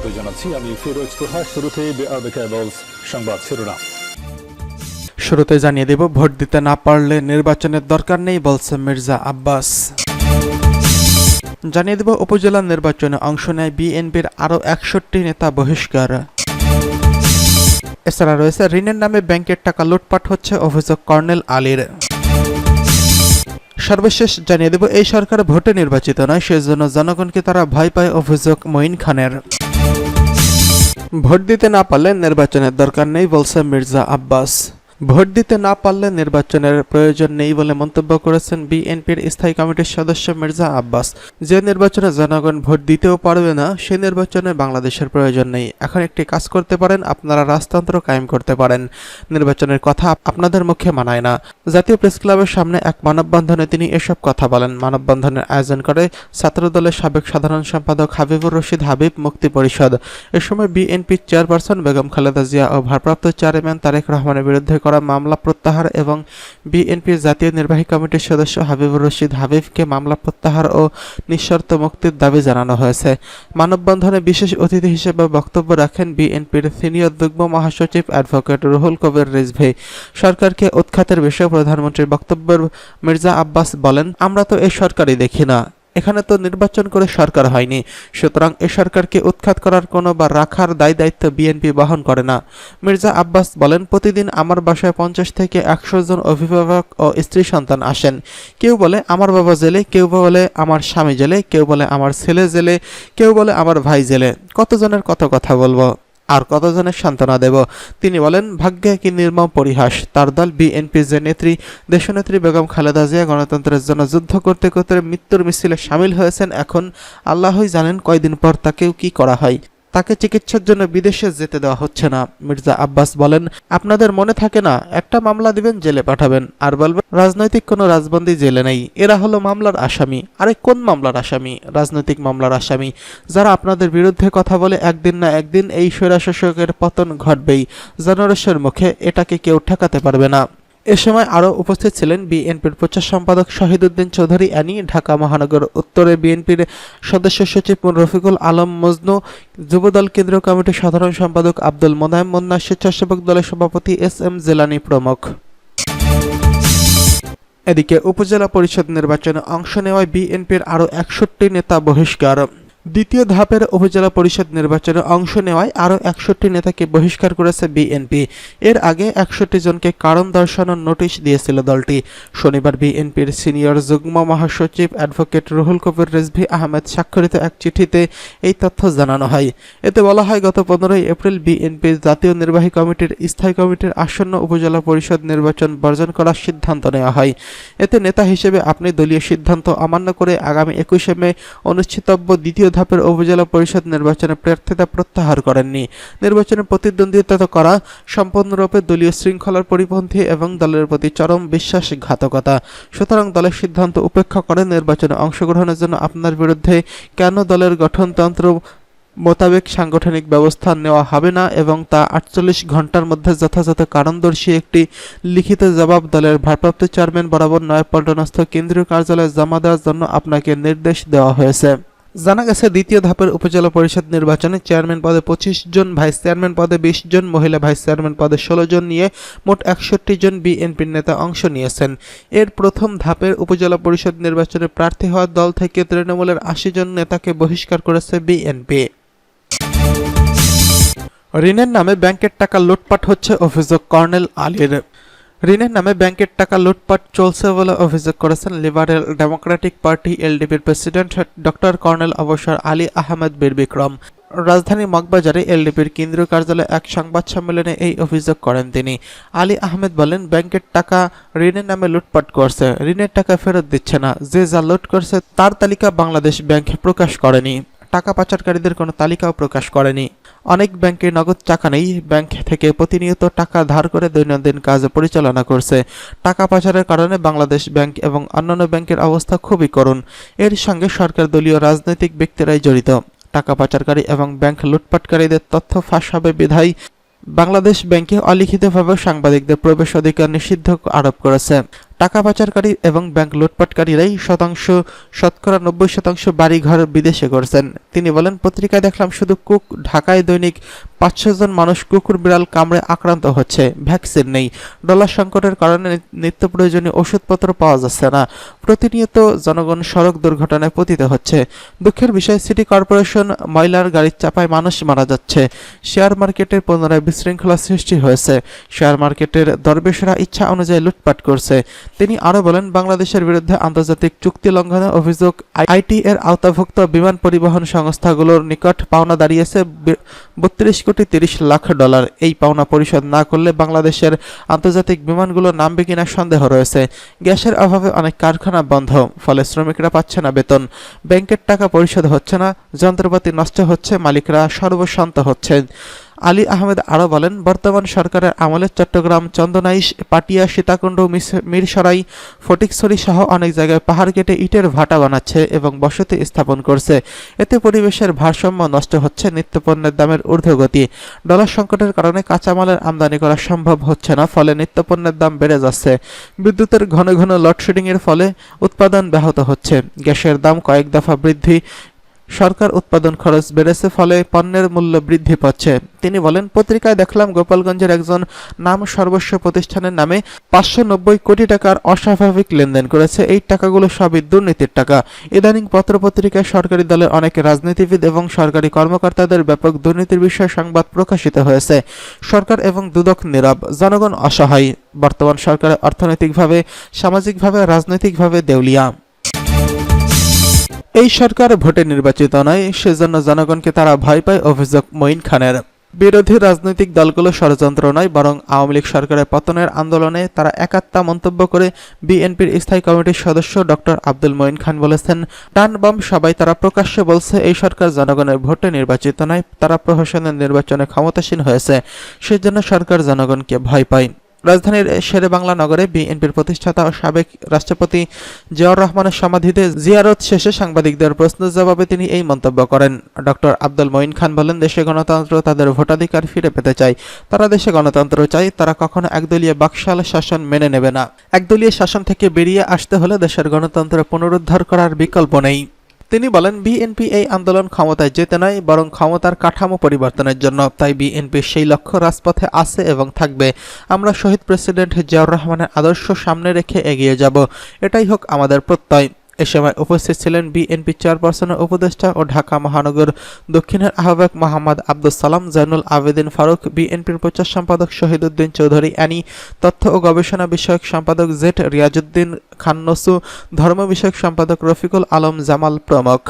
স্বাগত জানাচ্ছি। আমি ফিরোজ তোহা শুরুতে সংবাদ শিরোনাম। শুরুতে জানিয়ে দেব, ভোট দিতে না পারলে নির্বাচনের দরকার নেই বলছে মির্জা আব্বাস। জানিয়ে দেব, উপজেলা নির্বাচনে অংশ নেয় বিএনপির আরও একষট্টি নেতা বহিষ্কার। এছাড়া রয়েছে, ঋণের নামে ব্যাংকের টাকা লুটপাট হচ্ছে, অভিযোগ কর্নেল আলীর। সর্বশেষ জানিয়ে দেব, এই সরকার ভোটে নির্বাচিত নয়, সেজন্য জনগণকে তারা ভয় পায় অভিযোগ মঈন খানের। ভোট দিতে না পারলে নির্বাচনের দরকার নেই বলছে মির্জা আব্বাস। ভোট দিতে না পারলে নির্বাচনের প্রয়োজন নেই বলে মন্তব্য করেছেন বিএনপির স্থায়ী কমিটির সদস্য মির্জা আব্বাস। যে নির্বাচনে জনগণ ভোট দিতেও পারবে না, সে নির্বাচনে বাংলাদেশের প্রয়োজন নেই। এখন একটি কাজ করতে পারেন, আপনারা রাজতন্ত্র কায়েম করতে পারেন। নির্বাচনের কথা আপনাদের মুখে মানায় না। জাতীয় প্রেস ক্লাবের সামনে এক মানববন্ধনে তিনি এসব কথা বলেন। মানববন্ধনের আয়োজন করে ছাত্রদলের সাবেক সাধারণ সম্পাদক হাবিবুর রশিদ হাবিব মুক্তি পরিষদ। এ সময় বিএনপির চেয়ারপারসন বেগম খালেদা জিয়া ও ভারপ্রাপ্ত চেয়ারম্যান তারেক রহমানের বিরুদ্ধে করা মামলা প্রত্যাহার এবং বিএনপির জাতীয় নির্বাহী কমিটির সদস্য হাবিবুর রশিদ হাবিবকে মামলা প্রত্যাহার ও নিঃশর্ত মুক্তির দাবি জানানো হয়েছে। মানববন্ধনে বিশেষ অতিথি হিসেবে বক্তব্য রাখেন বিএনপির সিনিয়র যুগ্ম মহাসচিব অ্যাডভোকেট রুহুল কবির রিজভি। সরকারকে উৎখাতের বিষয়ে প্রধানমন্ত্রীর বক্তব্যের মির্জা আব্বাস বলেন, আমরা তো এই সরকারই দেখি না। এখানে তো নির্বাচন করে সরকার হয়নি। সুতরাং এ সরকারকে উৎখাত করার কোনো বা রাখার দায় দায়িত্ব বিএনপি বহন করে না। মির্জা আব্বাস বলেন, প্রতিদিন আমার বাসায় পঞ্চাশ থেকে একশো জন অভিভাবক ও স্ত্রী সন্তান আসেন। কেউ বলে, আমার বাবা জেলে কেউ বলে, আমার স্বামী জেলে কেউ বলে, আমার ছেলে জেলে কেউ বলে, আমার ভাই জেলে কতজনের কত কথা বলব? আর কতজনের সান্ত্বনা দেব? তিনি বলেন, ভাগ্যে কি নির্মম পরিহাস। তার দল বিএনপি যে নেত্রী, দেশনেত্রী বেগম খালেদা জিয়া গণতন্ত্রের জন্য যুদ্ধ করতে করতে মৃত্যুর মিছিলে সামিল হয়েছেন। এখন আল্লাহই জানেন কয়দিন পর তাকেও কি করা হয়। তাকে চিকিৎসার জন্য বিদেশে যেতে দেওয়া হচ্ছে না। মির্জা আব্বাস বলেন, আপনাদের মনে থাকে না, একটা মামলা দিবেন, জেলে পাঠাবেন। আর বলবেন, রাজনৈতিক কোনো রাজবন্দী জেলে নেই। এরা হলো মামলার আসামি। আরে, কোন মামলার আসামি? রাজনৈতিক মামলার আসামি। যারা আপনাদের বিরুদ্ধে কথা বলে, একদিন না একদিন এই স্বৈরাশাসকের পতন ঘটবেই। জনরসের মুখে এটাকে কেউ ঠেকাতে পারবে না। এ সময় আরও উপস্থিত ছিলেন বিএনপির প্রচার সম্পাদক শহীদুদ্দিন চৌধুরী অ্যানি, ঢাকা মহানগর উত্তরে বিএনপির সদস্য সচিব রফিকুল আলম মজনু, যুবদল কেন্দ্রীয় কমিটির সাধারণ সম্পাদক আব্দুল মোনায়েম মুন্না, স্বেচ্ছাসেবক দলের সভাপতি এস এম জেলানি প্রমুখ। এদিকে উপজেলা পরিষদ নির্বাচনে অংশ নেওয়ায় বিএনপির আরও একষট্টি নেতা বহিষ্কার। দ্বিতীয় ধাপের উপজেলা পরিষদ নির্বাচনে অংশ নেওয়ায় আরও একষট্টি নেতাকে বহিষ্কার করেছে বিএনপি। এর আগে একষট্টি জনকে কারণ দর্শানোর নোটিশ দিয়েছিল দলটি। শনিবার বিএনপির সিনিয়র যুগ্ম মহাসচিব অ্যাডভোকেট রুহুল কবির রেজভি আহমেদ স্বাক্ষরিত এক চিঠিতে এই তথ্য জানানো হয়। এতে বলা হয়, গত পনেরোই এপ্রিল বিএনপির জাতীয় নির্বাহী কমিটির স্থায়ী কমিটির আসন্ন উপজেলা পরিষদ নির্বাচন বর্জন করার সিদ্ধান্ত নেওয়া হয়। এতে নেতা হিসেবে আপনি দলীয় সিদ্ধান্ত অমান্য করে আগামী একুশে মে অনুষ্ঠিতব্য দ্বিতীয় ধাপের উপজেলা পরিষদ নির্বাচনে প্রার্থিতা প্রত্যাহার করেননি। নির্বাচনে প্রতিদ্বন্দ্বিতা করা সম্পূর্ণরূপে দলীয় শৃঙ্খলার পরিপন্থী এবং দলের প্রতি চরম বিশ্বাসঘাতকতা। সুতরাং দলের সিদ্ধান্ত উপেক্ষা করে নির্বাচনে অংশগ্রহণের জন্য আপনার বিরুদ্ধে কেন দলের গঠনতন্ত্র মোতাবেক সাংগঠনিক ব্যবস্থা নেওয়া হবে না এবং তা আটচল্লিশ ঘণ্টার মধ্যে যথাযথ কারণদর্শী একটি লিখিত জবাব দলের ভারপ্রাপ্ত চেয়ারম্যান বরাবর নয়াপল্টনস্থ কেন্দ্রীয় কার্যালয়ে জমা দেওয়ার জন্য আপনাকে নির্দেশ দেওয়া হয়েছে। জানা গেছে, দ্বিতীয় ধাপের উপজেলা পরিষদ নির্বাচনে চেয়ারম্যান পদে পঁচিশ জন, ভাইস চেয়ারম্যান পদে বিশ জন, মহিলা ভাইস চেয়ারম্যান পদে ষোলো জন নিয়ে মোট একষট্টি জন বিএনপির নেতা অংশ নিয়েছেন। এর প্রথম ধাপের উপজেলা পরিষদ নির্বাচনে প্রার্থী হওয়া দল থেকে তৃণমূলের আশি জন নেতাকে বহিষ্কার করেছে বিএনপি। ঋণের নামে ব্যাংকের টাকা লুটপাট হচ্ছে, অভিযোগ কর্নেল আলীর। ঋণের নামে ব্যাংকের টাকা লুটপাট চলছে বলে অভিযোগ করেছেন লিবারেল ডেমোক্রেটিক পার্টি এলডিপির প্রেসিডেন্ট ডক্টর কর্নেল অবসর আলী আহমেদ বীর বিক্রম রাজধানী মগবাজারে এলডিপির কেন্দ্রীয় কার্যালয়ে এক সংবাদ সম্মেলনে এই অভিযোগ করেন তিনি। আলী আহমেদ বলেন, ব্যাংকের টাকা ঋণের নামে লুটপাট করছে। ঋণের টাকা ফেরত দিচ্ছে না। যে যা লুট করছে তার তালিকা বাংলাদেশ ব্যাংক প্রকাশ করেনি। টাকা পাচারকারীদের কোনো তালিকাও প্রকাশ করেনি। অনেক ব্যাংকে নগদ টাকা নেই। ব্যাংক থেকে প্রতিনিয়ত টাকা ধার করে দৈনন্দিন কাজ পরিচালনা করছে। টাকা পাচারের কারণে বাংলাদেশ ব্যাংক এবং অন্যান্য ব্যাংকের অবস্থা খুবই করুণ। এর সঙ্গে সরকার দলীয় রাজনৈতিক ব্যক্তিরাই জড়িত। টাকা পাচারকারী এবং ব্যাংক লুটপাটকারীদের তথ্য ফাঁস হবে বিধায় বাংলাদেশ ব্যাংকে অলিখিতভাবে সাংবাদিকদের প্রবেশ অধিকার নিষিদ্ধ আরোপ করেছে। টাকা পাচারকারী এবং ব্যাংক লুটপাটকারীরাই শতাংশ, শতকরা নব্বই শতাংশ বাড়িঘর বিদেশে করছেন তিনি বলেন, পত্রিকায় দেখলাম শুধু কুক, ঢাকায় দৈনিক পাঁচশো জন মানুষ কুকুর বিড়াল কামড়ে আক্রান্ত হচ্ছে। ভ্যাকসিন নেই। ডলার সংকটের কারণে নিত্য প্রয়োজনীয় ওষুধপত্র পাওয়া যাচ্ছে না। প্রতিনিয়ত জনগণ সড়ক দুর্ঘটনায় পতিত হচ্ছে। দুঃখের বিষয়, সিটি কর্পোরেশন ময়লার গাড়ির চাপায় মানুষ মারা যাচ্ছে। শেয়ার মার্কেটের পুনরায় বিশৃঙ্খলা সৃষ্টি হয়েছে। শেয়ার মার্কেটের দরবেশরা ইচ্ছা অনুযায়ী লুটপাট করছে। তিনি আরও বলেন, বাংলাদেশের বিরুদ্ধে আন্তর্জাতিক চুক্তি লঙ্ঘনের অভিযোগ আইটি এর আওতাভুক্ত বিমান পরিবহন সংস্থাগুলোর নিকট পাওনা দাঁড়িয়েছে বত্রিশ কোটি তিরিশ লাখ ডলার এই পাওনা পরিশোধ না করলে বাংলাদেশের আন্তর্জাতিক বিমানগুলো নামবে কিনা সন্দেহ রয়েছে। গ্যাসের অভাবে অনেক কারখানা বন্ধ, ফলে শ্রমিকরা পাচ্ছে না বেতন। ব্যাংকের টাকা পরিশোধ হচ্ছে না, যন্ত্রপাতি নষ্ট হচ্ছে, মালিকরা সর্বশান্ত হচ্ছেন। আলী আহমেদ আরও বলেন, বর্তমান সরকারের আমলে চট্টগ্রাম, চন্দনাইশ, পাটিয়া, সীতাকুণ্ড মিরসরাই, ফটিকছড়ি সহ অনেক জায়গায় পাহাড় কেটে ইটের ভাটা বানাচ্ছে এবং বসতি স্থাপন করছে। এতে পরিবেশের ভারসাম্য নষ্ট হচ্ছে নিত্যপণ্যের দামের ঊর্ধ্বগতি। ডলার সংকটের কারণে কাঁচামালের আমদানি করা সম্ভব হচ্ছে না, ফলে নিত্যপণ্যের দাম বেড়ে যাচ্ছে। বিদ্যুতের ঘন ঘন লোডশেডিংয়ের ফলে উৎপাদন ব্যাহত হচ্ছে। গ্যাসের দাম কয়েক দফা বৃদ্ধি সরকার উৎপাদন খরচ বেড়েছে ফলে পণ্যের মূল্য বৃদ্ধি পাচ্ছে। তিনি বলেন, পত্রিকায় দেখলাম গোপালগঞ্জের একজন নাম সর্বস্ব প্রতিষ্ঠানের নামে পাঁচশো নব্বই কোটি টাকার অস্বাভাবিক লেনদেন করেছে। এই টাকাগুলো সবই দুর্নীতির টাকা। ইদানিং পত্রপত্রিকায় সরকারি দলের অনেক রাজনীতিবিদ এবং সরকারি কর্মকর্তাদের ব্যাপক দুর্নীতির বিষয়ে সংবাদ প্রকাশিত হয়েছে। সরকার এবং দুদক নীরব, জনগণ অসহায়। বর্তমান সরকার অর্থনৈতিকভাবে, সামাজিকভাবে, রাজনৈতিকভাবে দেউলিয়া। এই সরকার ভোটে নির্বাচিত নয়, সেজন্য জনগণকে তারা ভয় পায়, অভিযোগ মঈন খানের। বিরোধী রাজনৈতিক দলগুলো ষড়যন্ত্র নয়, বরং আওয়ামী লীগ সরকারের পতনের আন্দোলনে তারা একাত্তা মন্তব্য করে বিএনপির স্থায়ী কমিটির সদস্য ডক্টর আব্দুল মঈন খান বলেছেন, ডান বাম সবাই তারা প্রকাশ্যে বলছে, এই সরকার জনগণের ভোটে নির্বাচিত নয়, তারা প্রশাসনের নির্বাচনে ক্ষমতাসীন হয়েছে। সেজন্য সরকার জনগণকে ভয় পায়। রাজধানীর শেরে বাংলা নগরে বিএনপির প্রতিষ্ঠাতা ও সাবেক রাষ্ট্রপতি জিয়াউর রহমানের সমাধিতে জিয়ারত শেষে সাংবাদিকদের প্রশ্নের জবাবে তিনি এই মন্তব্য করেন। ডক্টর আব্দুল মঈন খান বলেন, দেশে গণতন্ত্র তাদের ভোটাধিকার ফিরে পেতে চায়। তারা দেশে গণতন্ত্র চায়, তারা কখনো একদলীয় বাকশাল শাসন মেনে নেবে না। একদলীয় শাসন থেকে বেরিয়ে আসতে হলে দেশের গণতন্ত্র পুনরুদ্ধার করার বিকল্প নেই। তিনি বলেন, বিএনপি এই আন্দোলন ক্ষমতায় যেতে নয়, বরং ক্ষমতার কাঠামো পরিবর্তনের জন্য। তাই বিএনপির সেই লক্ষ্য রাজপথে আছে এবং থাকবে। আমরা শহীদ প্রেসিডেন্ট জিয়াউর রহমানের আদর্শ সামনে রেখে এগিয়ে যাব। এটাই হোক আমাদের প্রত্যয়। এ সময় উপস্থিত ছিলেন বিএনপি চেয়ারপারসনের উপদেষ্টা ও ঢাকা মহানগর দক্ষিণের আহ্বায়ক মোহাম্মদ আব্দুল সালাম জয়নুল আবেদিন ফারুক বিএনপির প্রচার সম্পাদক শহীদ উদ্দিন চৌধুরী, অ্যানি তথ্য ও গবেষণা বিষয়ক সম্পাদক জেট রিয়াজুদ্দিন খান্নসু, ধর্ম বিষয়ক সম্পাদক রফিকুল আলম জামাল প্রমুখ।